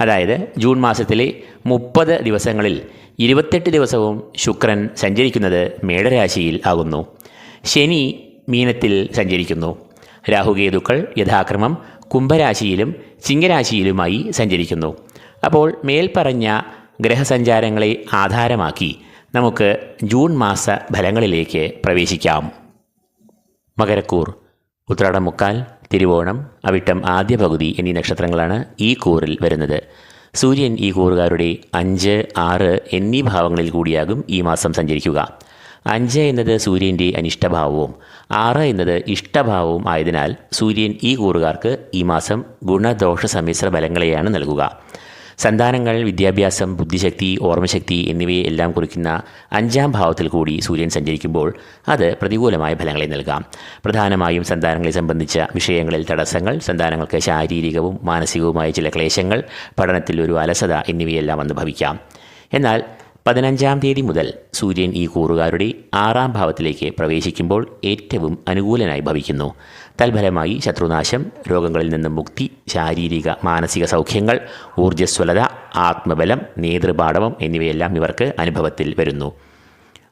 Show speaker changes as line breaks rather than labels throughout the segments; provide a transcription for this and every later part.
അതായത് ജൂൺ മാസത്തിലെ മുപ്പത് ദിവസങ്ങളിൽ ഇരുപത്തെട്ട് ദിവസവും ശുക്രൻ സഞ്ചരിക്കുന്നത് മേടരാശിയിൽ ആകുന്നു. ശനി മീനത്തിൽ സഞ്ചരിക്കുന്നു. രാഹുകേതുക്കൾ യഥാക്രമം കുംഭരാശിയിലും ചിങ്ങരാശിയിലുമായി സഞ്ചരിക്കുന്നു. അപ്പോൾ മേൽപ്പറഞ്ഞ ഗ്രഹസഞ്ചാരങ്ങളെ ആധാരമാക്കി നമുക്ക് ജൂൺ മാസ ഫലങ്ങളിലേക്ക് പ്രവേശിക്കാം. മകരക്കൂർ ഉത്രാടം മുക്കാൽ തിരുവോണം അവിട്ടം ആദ്യ പകുതി എന്നീ നക്ഷത്രങ്ങളാണ് ഈ കൂറിൽ വരുന്നത്. സൂര്യൻ ഈ കൂറുകാരുടെ അഞ്ച് ആറ് എന്നീ ഭാവങ്ങളിൽ കൂടിയാകും ഈ മാസം സഞ്ചരിക്കുക. അഞ്ച് എന്നത് സൂര്യന്റെ അനിഷ്ടഭാവവും ആറ് എന്നത് ഇഷ്ടഭാവവും ആയതിനാൽ സൂര്യൻ ഈ കൂറുകാർക്ക് ഈ മാസം ഗുണദോഷ സമ്മിശ്ര ബലങ്ങളെയാണ് നൽകുക. സന്താനങ്ങൾ വിദ്യാഭ്യാസം ബുദ്ധിശക്തി ഓർമ്മശക്തി എന്നിവയെ എല്ലാം കുറിക്കുന്ന അഞ്ചാം ഭാവത്തിൽ കൂടി സൂര്യൻ സഞ്ചരിക്കുമ്പോൾ അത് പ്രതികൂലമായ ഫലങ്ങളെ നൽകാം. പ്രധാനമായും സന്താനങ്ങളെ സംബന്ധിച്ച വിഷയങ്ങളിൽ തടസ്സങ്ങൾ സന്താനങ്ങൾക്ക് ശാരീരികവും മാനസികവുമായ ചില ക്ലേശങ്ങൾ പഠനത്തിൽ ഒരു അലസത എന്നിവയെല്ലാം അനുഭവിക്കാം ഭവിക്കാം. എന്നാൽ പതിനഞ്ചാം തീയതി മുതൽ സൂര്യൻ ഈ കൂറുകാരുടെ ആറാം ഭാവത്തിലേക്ക് പ്രവേശിക്കുമ്പോൾ ഏറ്റവും അനുകൂലനായി ഭവിക്കുന്നു. തൽഫലമായി ശത്രുനാശം രോഗങ്ങളിൽ നിന്നും മുക്തി ശാരീരിക മാനസിക സൗഖ്യങ്ങൾ ഊർജസ്വലത ആത്മബലം നേതൃപാടവം എന്നിവയെല്ലാം ഇവർക്ക് അനുഭവത്തിൽ വരുന്നു.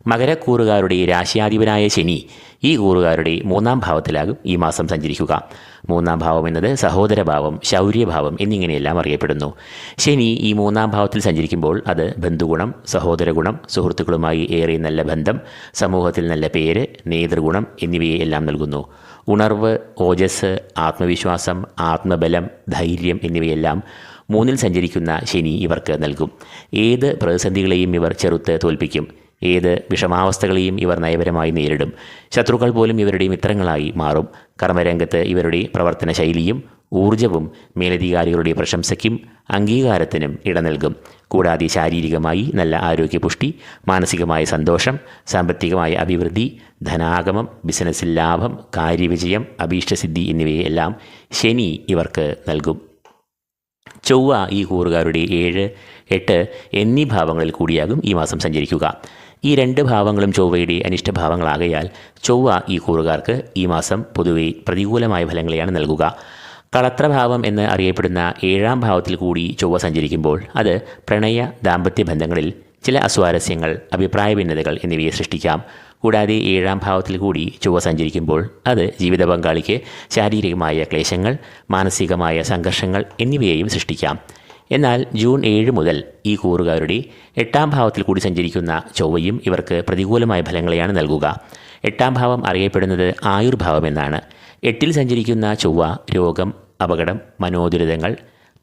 മകരക്കൂറുകാരുടെ രാശിയാധിപനായ ശനി ഈ കൂറുകാരുടെ മൂന്നാം ഭാവത്തിലാകും ഈ മാസം സഞ്ചരിക്കുക. മൂന്നാം ഭാവം എന്നത് സഹോദരഭാവം ശൗര്യഭാവം എന്നിങ്ങനെയെല്ലാം അറിയപ്പെടുന്നു. ശനി ഈ മൂന്നാം ഭാവത്തിൽ സഞ്ചരിക്കുമ്പോൾ അത് ബന്ധുഗുണം സഹോദരഗുണം സുഹൃത്തുക്കളുമായി ഏറെ നല്ല ബന്ധം സമൂഹത്തിൽ നല്ല പേര് നേതൃഗുണം എന്നിവയെ എല്ലാം നൽകുന്നു. ഉണർവ് ഓജസ് ആത്മവിശ്വാസം ആത്മബലം ധൈര്യം എന്നിവയെല്ലാം മൂന്നിൽ സഞ്ചരിക്കുന്ന ശനി ഇവർക്ക് നൽകും. ഏത് പ്രതിസന്ധികളെയും ഇവർ ചെറുത്ത് തോൽപ്പിക്കും. ഏത് വിഷമാവസ്ഥകളെയും ഇവർ നയപരമായി നേരിടും. ശത്രുക്കൾ പോലും ഇവരുടെ മിത്രങ്ങളായി മാറും. കർമ്മരംഗത്ത് ഇവരുടെ പ്രവർത്തന ശൈലിയും ഊർജവും മേലധികാരികളുടെ പ്രശംസയ്ക്കും അംഗീകാരത്തിനും ഇട നൽകും കൂടാതെ ശാരീരികമായി നല്ല ആരോഗ്യപുഷ്ടി മാനസികമായ സന്തോഷം സാമ്പത്തികമായ അഭിവൃദ്ധി ധനാഗമം ബിസിനസ്സിൽ ലാഭം കാര്യവിജയം അഭീഷ്ടസിദ്ധി എന്നിവയെല്ലാം ശനി ഇവർക്ക് നൽകും. ചൊവ്വ ഈ കൂറുകാരുടെ ഏഴ് എട്ട് എന്നീ ഭാവങ്ങളിൽ കൂടിയാകും ഈ മാസം സഞ്ചരിക്കുക. ഈ രണ്ട് ഭാവങ്ങളും ചൊവ്വയുടെ അനിഷ്ടഭാവങ്ങളാകയാൽ ചൊവ്വ ഈ കൂറുകാർക്ക് ഈ മാസം പൊതുവെ പ്രതികൂലമായ ഫലങ്ങളെയാണ് നൽകുക. കളത്രഭാവം എന്ന് അറിയപ്പെടുന്ന ഏഴാം ഭാവത്തിൽ കൂടി ചൊവ്വ സഞ്ചരിക്കുമ്പോൾ അത് പ്രണയ ദാമ്പത്യ ബന്ധങ്ങളിൽ ചില അസ്വാരസ്യങ്ങൾ അഭിപ്രായ ഭിന്നതകൾ എന്നിവയെ സൃഷ്ടിക്കാം. കൂടാതെ ഏഴാം ഭാവത്തിൽ കൂടി ചൊവ്വ സഞ്ചരിക്കുമ്പോൾ അത് ജീവിത പങ്കാളിക്ക് ശാരീരികമായ ക്ലേശങ്ങൾ മാനസികമായ സംഘർഷങ്ങൾ എന്നിവയെയും സൃഷ്ടിക്കാം. എന്നാൽ ജൂൺ ഏഴ് മുതൽ ഈ കൂറുകാരുടെ എട്ടാം ഭാവത്തിൽ കൂടി സഞ്ചരിക്കുന്ന ചൊവ്വയും ഇവർക്ക് പ്രതികൂലമായ ഫലങ്ങളെയാണ് നൽകുക. എട്ടാം ഭാവം അറിയപ്പെടുന്നത് ആയുർഭാവം എന്നാണ്. എട്ടിൽ സഞ്ചരിക്കുന്ന ചൊവ്വ രോഗം അപകടം മനോദുരിതങ്ങൾ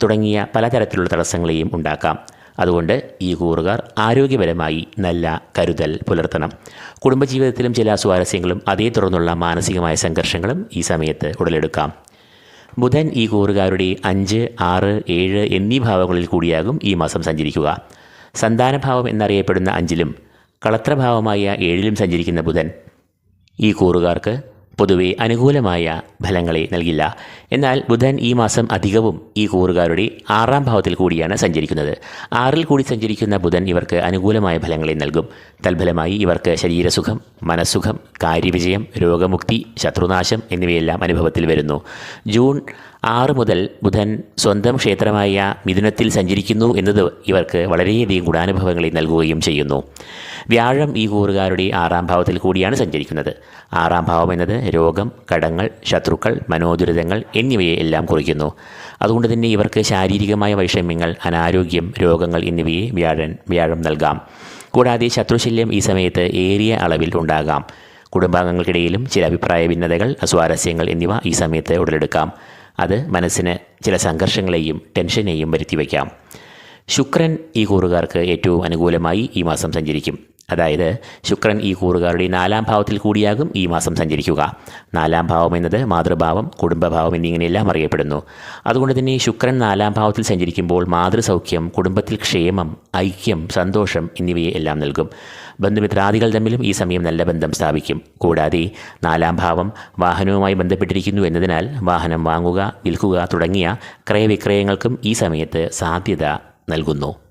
തുടങ്ങിയ പലതരത്തിലുള്ള തടസ്സങ്ങളെയും ഉണ്ടാക്കാം. അതുകൊണ്ട് ഈ കൂറുകാർ ആരോഗ്യപരമായി നല്ല കരുതൽ പുലർത്തണം. കുടുംബജീവിതത്തിലും ചില സ്വാരസ്യങ്ങളും അതേ തുടർന്നുള്ള മാനസികമായ സംഘർഷങ്ങളും ഈ സമയത്ത് ഉടലെടുക്കാം. ബുധൻ ഈ കൂറുകാരുടെ അഞ്ച് ആറ് ഏഴ് എന്നീ ഭാവങ്ങളിൽ കൂടിയാകും ഈ മാസം സഞ്ചരിക്കുക. സന്താനഭാവം എന്നറിയപ്പെടുന്ന അഞ്ചിലും കളത്രഭാവമായ ഏഴിലും സഞ്ചരിക്കുന്ന ബുധൻ ഈ കൂറുകാർക്ക് പൊതുവെ അനുകൂലമായ ഫലങ്ങളെ നൽകില്ല. എന്നാൽ ബുധൻ ഈ മാസം അധികവും ഈ കൂറുകാരുടെ ആറാം ഭാവത്തിൽ കൂടിയാണ് സഞ്ചരിക്കുന്നത്. ആറിൽ കൂടി സഞ്ചരിക്കുന്ന ബുധൻ ഇവർക്ക് അനുകൂലമായ ഫലങ്ങളെ നൽകും. തൽഫലമായി ഇവർക്ക് ശരീരസുഖം മനസ്സുഖം കാര്യവിജയം രോഗമുക്തി ശത്രുനാശം എന്നിവയെല്ലാം അനുഭവത്തിൽ വരുന്നു. ജൂൺ ആറ് മുതൽ ബുധൻ സ്വന്തം ക്ഷേത്രമായ മിഥുനത്തിൽ സഞ്ചരിക്കുന്നു എന്നത് ഇവർക്ക് വളരെയധികം ഗുണാനുഭവങ്ങളെ നൽകുകയും ചെയ്യുന്നു. വ്യാഴം ഈ കൂറുകാരുടെ ആറാം ഭാവത്തിൽ കൂടിയാണ് സഞ്ചരിക്കുന്നത്. ആറാം ഭാവം എന്നത് രോഗം കടങ്ങൾ ശത്രുക്കൾ മനോദുരിതങ്ങൾ എന്നിവയെ എല്ലാം കുറിക്കുന്നു. അതുകൊണ്ട് തന്നെ ഇവർക്ക് ശാരീരികമായ വൈഷമ്യങ്ങൾ അനാരോഗ്യം രോഗങ്ങൾ എന്നിവയെ വ്യാഴൻ വ്യാഴം നൽകാം. കൂടാതെ ശത്രുശല്യം ഈ സമയത്ത് ഏറിയ അളവിൽ ഉണ്ടാകാം. കുടുംബാംഗങ്ങൾക്കിടയിലും ചില അഭിപ്രായ ഭിന്നതകൾ അസ്വാരസ്യങ്ങൾ എന്നിവ ഈ സമയത്ത് ഉടലെടുക്കാം. അത് മനസ്സിന് ചില സംഘർഷങ്ങളെയും ടെൻഷനെയും വരുത്തി വയ്ക്കാം ശുക്രൻ ഈ കൂറുകാർക്ക് ഏറ്റവും അനുകൂലമായി ഈ മാസം സഞ്ചരിക്കും. അതായത് ശുക്രൻ ഈ കൂറുകാരുടെ നാലാം ഭാവത്തിൽ കൂടിയാകും ഈ മാസം സഞ്ചരിക്കുക. നാലാം ഭാവം എന്നത് മാതൃഭാവം കുടുംബഭാവം എന്നിങ്ങനെയെല്ലാം അറിയപ്പെടുന്നു. അതുകൊണ്ട് തന്നെ ശുക്രൻ നാലാം ഭാവത്തിൽ സഞ്ചരിക്കുമ്പോൾ മാതൃസൗഖ്യം കുടുംബത്തിൽ ക്ഷേമം ഐക്യം സന്തോഷം എന്നിവയെ എല്ലാം നൽകും. ബന്ധുമിത്രാദികൾ തമ്മിലും ഈ സമയം നല്ല ബന്ധം സ്ഥാപിക്കും. കൂടാതെ നാലാം ഭാവം വാഹനവുമായി ബന്ധപ്പെട്ടിരിക്കുന്നു എന്നതിനാൽ വാഹനം വാങ്ങുക വിൽക്കുക തുടങ്ങിയ ക്രയവിക്രയങ്ങൾക്കും ഈ സമയത്ത് സാധ്യത നൽകുന്നു.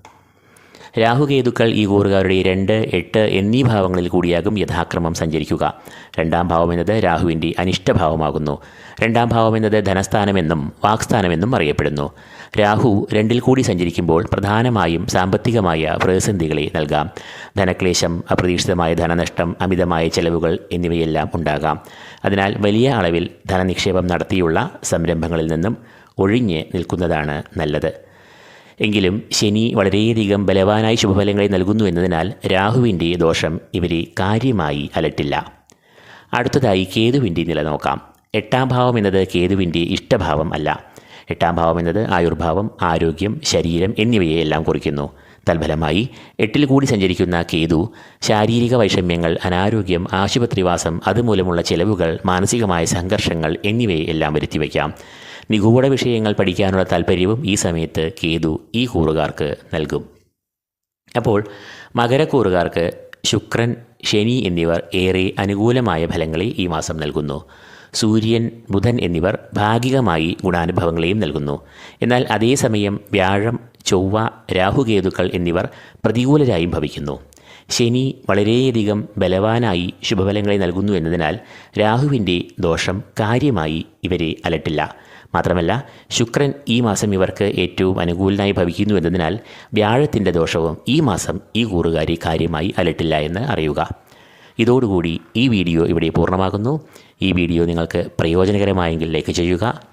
രാഹുകേതുക്കൾ ഈ കൂറുകാരുടെ രണ്ട് എട്ട് എന്നീ ഭാവങ്ങളിൽ കൂടിയാകും യഥാക്രമം സഞ്ചരിക്കുക. രണ്ടാം ഭാവം എന്നത് രാഹുവിന്റെ അനിഷ്ടഭാവമാകുന്നു. രണ്ടാം ഭാവം എന്നത് ധനസ്ഥാനമെന്നും വാക്സ്ഥാനമെന്നും അറിയപ്പെടുന്നു. രാഹു രണ്ടിൽ കൂടി സഞ്ചരിക്കുമ്പോൾ പ്രധാനമായും സാമ്പത്തികമായ പ്രതിസന്ധികളെ നൽകാം. ധനക്ലേശം അപ്രതീക്ഷിതമായ ധനനഷ്ടം അമിതമായ ചെലവുകൾ എന്നിവയെല്ലാം ഉണ്ടാകാം. അതിനാൽ വലിയ അളവിൽ ധനനിക്ഷേപം നടത്തിയുള്ള സംരംഭങ്ങളിൽ നിന്നും ഒഴിഞ്ഞ് നിൽക്കുന്നതാണ് നല്ലത്. എങ്കിലും ശനി വളരെയധികം ബലവാനായി ശുഭഫലങ്ങളെ നൽകുന്നു എന്നതിനാൽ രാഹുവിന്റെ ദോഷം ഇവരെ കാര്യമായി അലട്ടില്ല. അടുത്തതായി കേതുവിന്റെ നില നോക്കാം. എട്ടാം ഭാവം എന്നത് കേതുവിന്റെ ഇഷ്ടഭാവം അല്ല. എട്ടാം ഭാവം എന്നത് ആയുർഭാവം ആരോഗ്യം ശരീരം എന്നിവയെ എല്ലാം കുറിക്കുന്നു. തൽഫലമായി എട്ടിൽ കൂടി സഞ്ചരിക്കുന്ന കേതു ശാരീരിക വൈഷമ്യങ്ങൾ അനാരോഗ്യം ആശുപത്രിവാസം അതുമൂലമുള്ള ചെലവുകൾ മാനസികമായ സംഘർഷങ്ങൾ എന്നിവയെ എല്ലാം വരുത്തിവെക്കാം. നിഗൂഢ വിഷയങ്ങൾ പഠിക്കാനുള്ള താല്പര്യവും ഈ സമയത്ത് കേതു ഈ കൂറുകാർക്ക് നൽകും. അപ്പോൾ മകരക്കൂറുകാർക്ക് ശുക്രൻ ശനി എന്നിവർ ഏറെ അനുകൂലമായ ഫലങ്ങളെ ഈ മാസം നൽകുന്നു. സൂര്യൻ ബുധൻ എന്നിവർ ഭാഗികമായി ഗുണാനുഭവങ്ങളെയും നൽകുന്നു. എന്നാൽ അതേസമയം വ്യാഴം ചൊവ്വ രാഹുകേതുക്കൾ എന്നിവർ പ്രതികൂലരായും ഭവിക്കുന്നു. ശനി വളരെയധികം ബലവാനായി ശുഭഫലങ്ങളെ നൽകുന്നു എന്നതിനാൽ രാഹുവിന്റെ ദോഷം കാര്യമായി ഇവരെ അലട്ടില്ല. മാത്രമല്ല ശുക്രൻ ഈ മാസം ഇവർക്ക് ഏറ്റവും അനുകൂലനായി ഭവിക്കുന്നു എന്നതിനാൽ വ്യാഴത്തിന്റെ ദോഷവും ഈ മാസം ഈ കൂറുകാരി കാര്യമായി അലട്ടില്ല എന്ന് അറിയുക. ഇതോടുകൂടി ഈ വീഡിയോ ഇവിടെ പൂർണമാകുന്നു. ഈ വീഡിയോ നിങ്ങൾക്ക് പ്രയോജനകരമായെങ്കിൽ ലൈക്ക് ചെയ്യുക